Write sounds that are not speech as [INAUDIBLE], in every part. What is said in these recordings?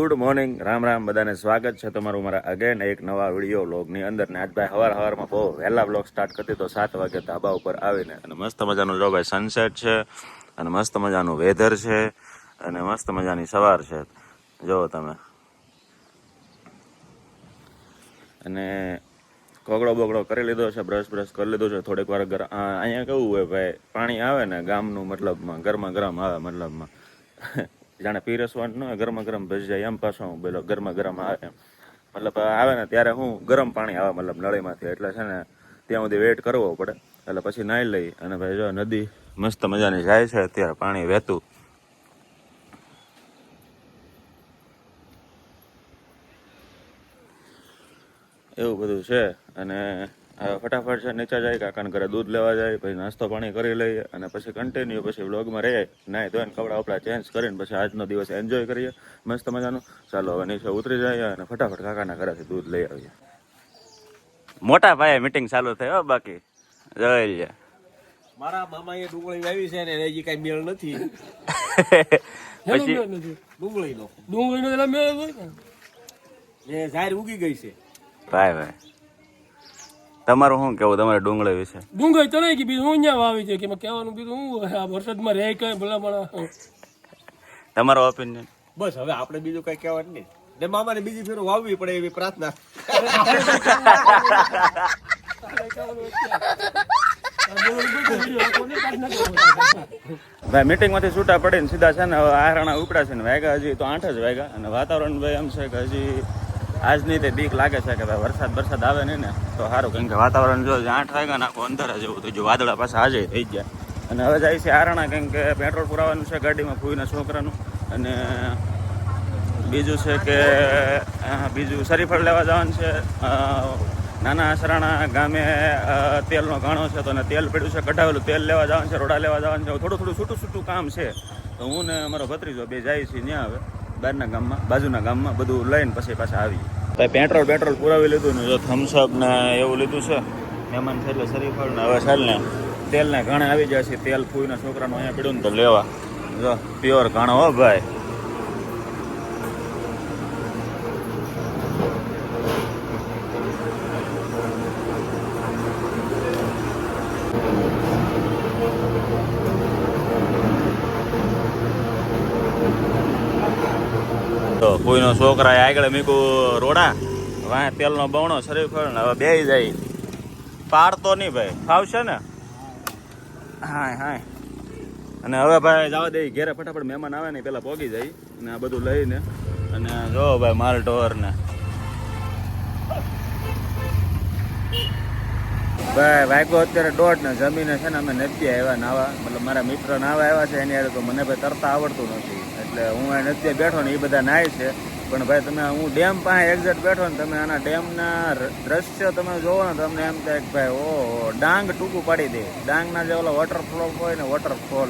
Good morning. Ram Ram. બધાને સ્વાગત છે તમારું મારા અગેન એક નવા વીડિયો વ્લોગની અંદર. ને આજ ભાઈ હવાર હવારમાં બહુ વહેલા વ્લોગ સ્ટાર્ટ કરતી તો સાત વાગે ધાબા ઉપર આવીને અને મસ્ત મજાનું જો ભાઈ સનસેટ છે અને મસ્ત મજાનું વેધર છે અને મસ્ત મજાની સવાર છે. જુઓ તમે. અને કોગળો બોગળો કરી લીધો છે બ્રશ બ્રશ કરી લીધો છે. થોડીક વાર ગર અહીંયા કેવું હોય ભાઈ, પાણી આવે ને ગામનું મતલબમાં ગરમા ગરમ આવે મતલબમાં. જાણે પીરસવાનું ન ગરમા ગરમ જાય એમ પાછું પેલો ગરમા ગરમ આવે એમ. મતલબ આવે ને ત્યારે હું ગરમ પાણી આવે, મતલબ નળીમાંથી. એટલે છે ને ત્યાં સુધી વેઇટ કરવો પડે. એટલે પછી નાહી લઈ અને ભાઈ જો નદી મસ્ત મજાની જાય છે, અત્યારે પાણી વહેતું. એવું બધું છે. અને ફટાફટ છે નીચે જાય કાકાને ઘરે દૂધ લેવા જાય પછી નાસ્તો પાણી કરી લઈએ અને પછી કન્ટિન્યુ પછી વ્લોગમાં રહીએ. નાય ધોઈને કપડાં વપડા ચેન્જ કરીને પછી આજનો દિવસ એન્જોય કરીએ. મસ્ત મજાનું. ચાલો હવે નીચે ઉતરી જઈએ અને ફટાફટ કાકાના ઘરેથી દૂધ લઈ આવીએ. મોટા ભાઈ મીટિંગ ચાલુ થઈ હો બાકી. જોઈ લે મારા એ ડુંગળી વાવી છે ને હજી કઈ મેળ નથી. [LAUGHS] પછી? ડુંગળીનો. ડુંગળીનો એટલે મેળ હોય ને. એ ઝાડ ઉગી ગઈ છે. ભાઈ ભાઈ. તમારું શું કેવું તમારે ડુંગળી વિશે? ડુંગળી ચણાઈ ગઈ બીજું? હું અહીંયા વાવી છે? કે કહેવાનું બીજું હું? હોય? આ વરસાદમાં રહે કઈ ભલા પણ તમારો ઓપિનિયન બસ હવે આપણે બીજું કઈ કહેવાનું નહીં. ને મામાને બીજી ફેર વાવવી પડે એવી પ્રાર્થના. ભાઈ મિટિંગમાંથી છૂટા પડીને સીધા છે ને હવે આહરણા ઉપડા છે ને વાગ્યા હજી તો આઠ જ વાગ્યા. અને વાતાવરણ ભાઈ એમ છે કે હજી આજ નહીં તે બીક લાગે છે કે ભાઈ વરસાદ વરસાદ આવે નહીં ને, તો સારું. કેમ કે વાતાવરણ જો આઠ વાગ્યા ને આખું અંધારા જેવું થઈ જો વાદળા પાછા આજે થઈ ગયા. અને હવે જાય છે આરણા, કેમ કે પેટ્રોલ પુરાવાનું છે ગાડીમાં ફૂઈના છોકરાનું. અને બીજું છે કે બીજું શરીફળ લેવા જવાનું છે. નાના આસરાણા ગામે તેલનો ઘાણો છે તો તેલ પડ્યું છે. કઢાવેલું તેલ લેવા જવાનું છે, રોડા લેવા જવાનું છે. થોડું થોડું છૂટું છૂટું કામ છે. તો હું ને અમારો ભત્રીજો બે જાય છે ત્યાં હવે. બહારના ગામમાં, બાજુના ગામમાં બધું લઈને પછી પાછા આવી ભાઈ પેટ્રોલ પેટ્રોલ પુરાવી લીધું ને જો થમ્સઅપ ને એવું લીધું છે. મહેમાન છે એટલે શરીફળ ને હવે ચાલ ને તેલને ઘણા આવી જાય છે. તેલ ફૂઈના છોકરાનું અહીંયા પડ્યું ને તો લેવા. જો પ્યોર ઘણો હો ભાઈ તો કોઈનો છોકરા આગળ મીકું રોડા. વાંહે તેલનો બવણો શરીર ફળ ને હવે બે જાય. પાડતો નહીં ભાઈ. ફાવશે ને? હાય હાય. અને હવે ભાઈ જવા દે, ઘેરે ફટાફટ મહેમાન આવે ને પેલા પોગી જાય ને આ બધું લઈને. અને જો ભાઈ માલ ઢોર ને ભાઈ, વાગ્યો અત્યારે દોઢ ને જમીને છે ને અમે નથી આવ્યા નાવા. મતલબ મારા મિત્ર નાવા આવ્યા છે, એની તો મને ભાઈ તરતા આવડતું નથી. એટલે હું આ અત્યારે બેઠો ને એ બધા નાય છે. પણ ભાઈ, તમે હું ડેમ પાસે એક્ઝેક્ટ બેઠો ને તમે આના ડેમના દ્રશ્ય તમે જોવો ને તમને એમ થાય કે ભાઈ, ઓહો, ડાંગ ટૂંકું પાડી દે. ડાંગના જે ઓલા વોટરફોલ હોય ને વોટરફોલ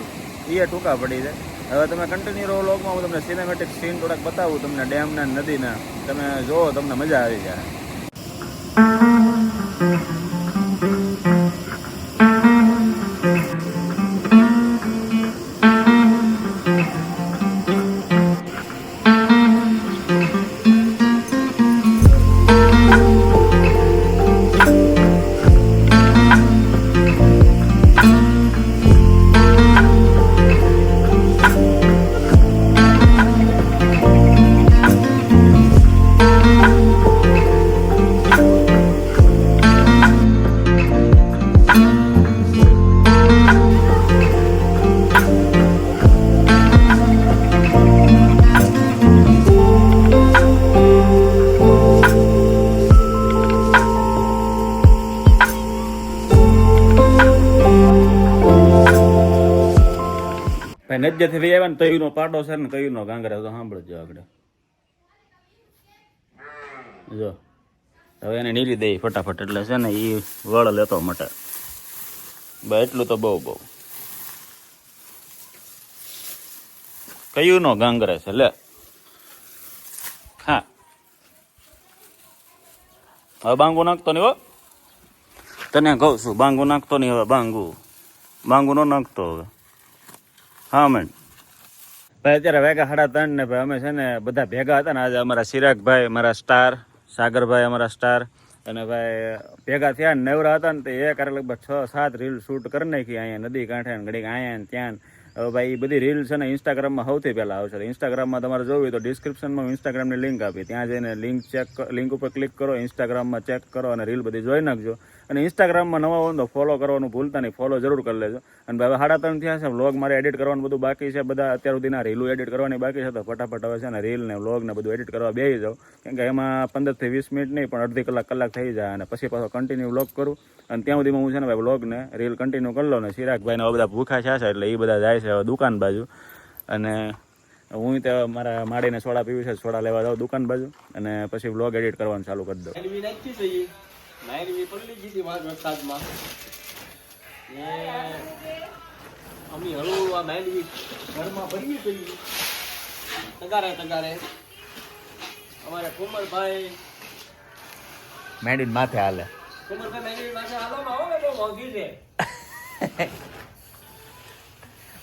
એ ટૂંકા પડી જાય હવે તમે કન્ટિન્યુ રહો લોકમાં હું તમને સિનેમેટિક સીન થોડાક બતાવું તમને ડેમના નદીના. તમે જોવો, તમને મજા આવી જાય. નજ્જેથી લઈ આવ્યા ને તયુનો પાડો છે ને તયુનો ગાંગરા તો સાંભળજો આગળ. જો, હવે એને નીલી દઈ ફટાફટ, એટલે છે ને એ વળ લેતો મટે. ભાઈ એટલું તો બહુ બહુ. કયું નો ગાંગરે છે, લે. હા. હવે બાંગુ નાખતો નહીં હો. તને કહું છું, બાંગુ નાખતો નહીં, હવે બાંગુ. બાંગુ નો નાખતો હવે. હા મેન ભાઈ, અત્યારે વેગા સાડા ત્રણ ને ભાઈ, અમે છે ને બધા ભેગા હતા ને આજે અમારા ચિરાગભાઈ અમારા સ્ટાર, સાગરભાઈ અમારા સ્ટાર, અને ભાઈ, ભેગા થયા ને નવરા હતા ને તે એ કરે લગભગ છ સાત રીલ શૂટ કરી નાખી અહીંયા નદી કાંઠે ને ઘડીક અહીંયા ત્યાં હવે ભાઈ એ બધી રીલ છે ને ઇન્સ્ટાગ્રામમાં સૌથી પહેલાં આવશે. ઇન્સ્ટાગ્રામમાં તમારે જોવી તો ડિસ્ક્રિપ્શનમાં ઇન્સ્ટાગ્રામની લિંક આપી. ત્યાં જઈને લિંક ચેક લિંક ઉપર ક્લિક કરો ઇન્સ્ટાગ્રામમાં ચેક કરો અને રીલ બધી જોઈ નાખજો. અને ઇન્સ્ટાગ્રામમાં નવા હોય તો ફોલો કરવાનું ભૂલતા નહીં. ફોલો જરૂર કરી લેજો. અને હવે સાડા ત્રણ થયા છે વ્લોગ મારે એડિટ કરવાનું બધું બાકી છે. બધા અત્યાર સુધીના રીલું એડિટ કરવાની બાકી છે, તો ફટાફટ હવે છે ને રીલ ને વ્લોગ ને બધું એડિટ કરવા બેસી જાઉં કેમ કે એમાં પંદરથી વીસ મિનિટ નહીં, પણ અડધી કલાક કલાક થઈ જાય અને પછી પાછો કન્ટિન્યુ વ્લોગ કરું. અને ત્યાં સુધીમાં હું છે ને ભાઈ વ્લોગ ને રીલ કન્ટિન્યુ કરી લઉં ને ચિરાગભાઈને બધા ભૂખા છે, એટલે એ બધા જાય છે દુકાન બાજુ. અને હું તો મારા માડીને સોડા પીવી છે, સોડા લેવા જાઉં દુકાન બાજુ. અને પછી વ્લોગ એડિટ કરવાનું ચાલુ કરી દઉં. દઈએ માંડવી ગઈ હતી વાત વરસાદમાં. ને અમે હળવું આ નાયરવી ઘરમાં ભરવી પડી તગારે તગારે. અમારે કુંવરભાઈ. મેંડીન માથે હાલે. કુંવરભાઈ માંડવી માથે હાલો માં આવો તો મોંઘી છે.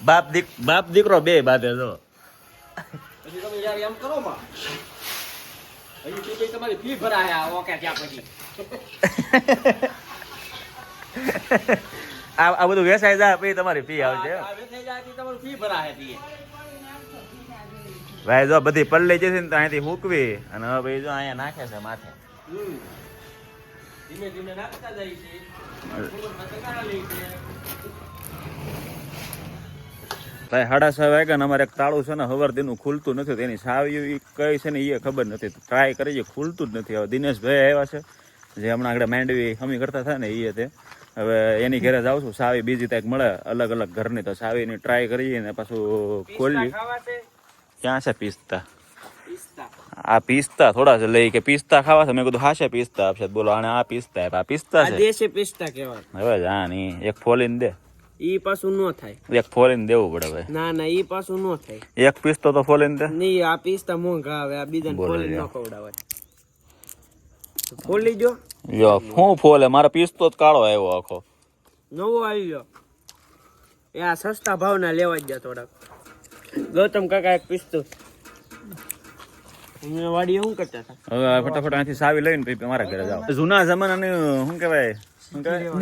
બાપ દીક બાપ દીકરો બે બાધે જો. પછી તમે યાર એમ કરો માં. હજી તમારી ફી ભરાય આ ઓકે ત્યાં પછી. [LAUGHS] આ આ બધું વેસાઈ જાય પછી તમારી ફી આવશે. તમારી ફી ભરાય ભાઈ જો બધી પલ્લી જશે ને તો અહીંથી મૂકવી. અને હવે ભાઈ જો અહીંયા નાખે છે માથે. ધીમે ધીમે નાખતા જાય છે. ભાઈ સાડા છ વાગ્યા ને અમારે એક તાળું છે ને હવાર દીનું ખુલતું નથી તેની એની સાવી કઈ છે ને એ ખબર નથી. ટ્રાય કરીએ ખુલતું જ નથી. હવે દિનેશભાઈ આવ્યા છે જે હમણાં આગળ માંડવી હમી કરતા થાય ને એ તે. હવે એની ઘરે જાઉં છું સાવી બીજી ત્યાં મળે અલગ અલગ ઘરની. તો સાવીની ટ્રાય કરીએ ને પાછું ખોલવી ક્યાં છે પિસ્તા? આ પિસ્તા થોડા છે લઈ કે પિસ્તા ખાવા છે. મેં કીધું હાશે પિસ્તા આપશે. બોલો આને આ પિસ્તા આપ્યા. આ પિસ્તા છે. પિસ્તા કેવા હવે જા ની એક ફોલીને દે. ઈ પાછું ન થાય. એક ફોરેન દેવું પડે ભાઈ. ના ના ઈ પાછું નો થાય. એક પિસ્તો તો ફોરેન દે. નહીં આ પિસ્તા મોંઘા આવે આ બીજાને ફોરેન ન ખવડાવે ફોલી જો યો હું ફોલે? મારો પિસ્તો જ કાળો આવ્યો આખો. નવો આવી ગયો એ આ સસ્તા ભાવના લેવા જ ગયા થોડાક. ગૌતમ કાકા એક પિસ્તું. વાડીએ શું કરતા હતા? હવે ફટાફટ અહીંથી સાવી લઈને પછી મારા ઘરે જાવ જૂના જમાનાની શું કહેવાય?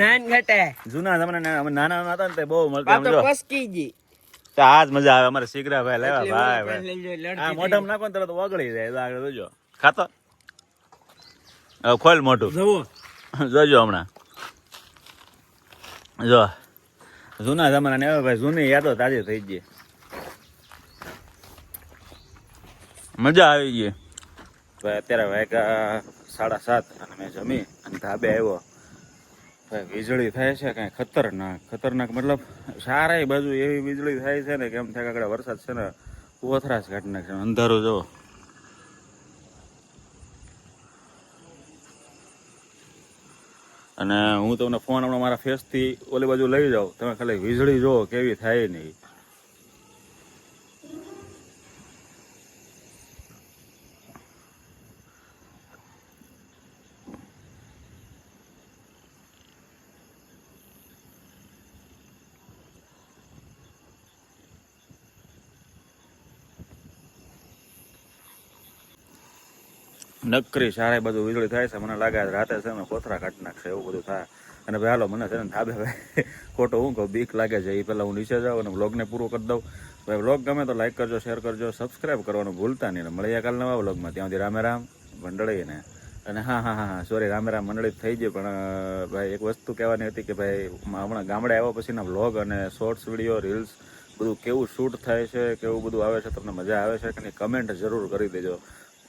નાન ઘટે. જૂના જમાના અમે નાના નાના હતા ને તે બહુ મળતા આ આમ તો જો પસકી ગઈ. આજ મજા આવે અમારે ભાઈ લેવા ભાઈ આ. મોઢામાં નાખો ને તરત ઓગળી જાય તો આગળ જોજો. ખાતો? હવે ખોલ મોટું જોજો હમણાં. જો. જૂના જમાના હવે ભાઈ જૂની યાદો તાજી થઈ ગઈ. મજા આવી ગઈ. ભાઈ અત્યારે વાગ્યા સાડા સાત અને મેં જમી અને ધાબે આવ્યો. ભાઈ વીજળી થાય છે કાંઈ ખતરનાક ખતરનાક મતલબ સારા બાજુ એવી વીજળી થાય છે ને કેમ થાય કે આગળ વરસાદ છે ને કોથરાશ કાઢી નાખશે અંધારો જવો અને હું તમને ફોન હમણાં મારા ફેસથી ઓલી બાજુ લઈ જાઉં. તમે ખાલી વીજળી જુઓ કેવી થાય નહીં નકરી સારા બધું વીજળી થાય છે. મને લાગે રાતે છે ને કોથરા કાઢી નાખશે, એવું બધું થાય. અને ભાઈ હાલો, મને છે ને ધાબે ભાઈ [LAUGHS] ખોટો હું કહું, બીક લાગે છે. એ પહેલાં હું નીચે જાઉં અને બ્લોગને પૂરો કરી દઉં. ભાઈ વ્લોગ ગમે તો લાઈક કરજો શેર કરજો સબસ્ક્રાઈબ કરવાનું ભૂલતા નહીં. મળીએ કાલ નવા બ્લોગમાં ત્યાં સુધી રામે રામ, મંડળીને. અને હા હા હા હા સોરી રામે રામ મંડળી થઈ ગયું પણ ભાઈ, એક વસ્તુ કહેવાની હતી કે ભાઈ હમણાં ગામડે આવ્યા પછીના બ્લોગ અને શોર્ટ્સ વીડિયો રીલ્સ બધું કેવું શૂટ થાય છે, કેવું બધું આવે છે, તમને મજા આવે છે કે નહીં કમેન્ટ જરૂર કરી દેજો.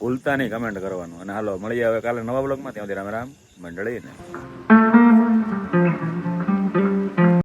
ભૂલતા નહીં કમેન્ટ કરવાનું. અને હાલો, મળીએ હવે કાલે નવા બ્લોગમાં ત્યાં સુધી રામ રામ. મંડળીને.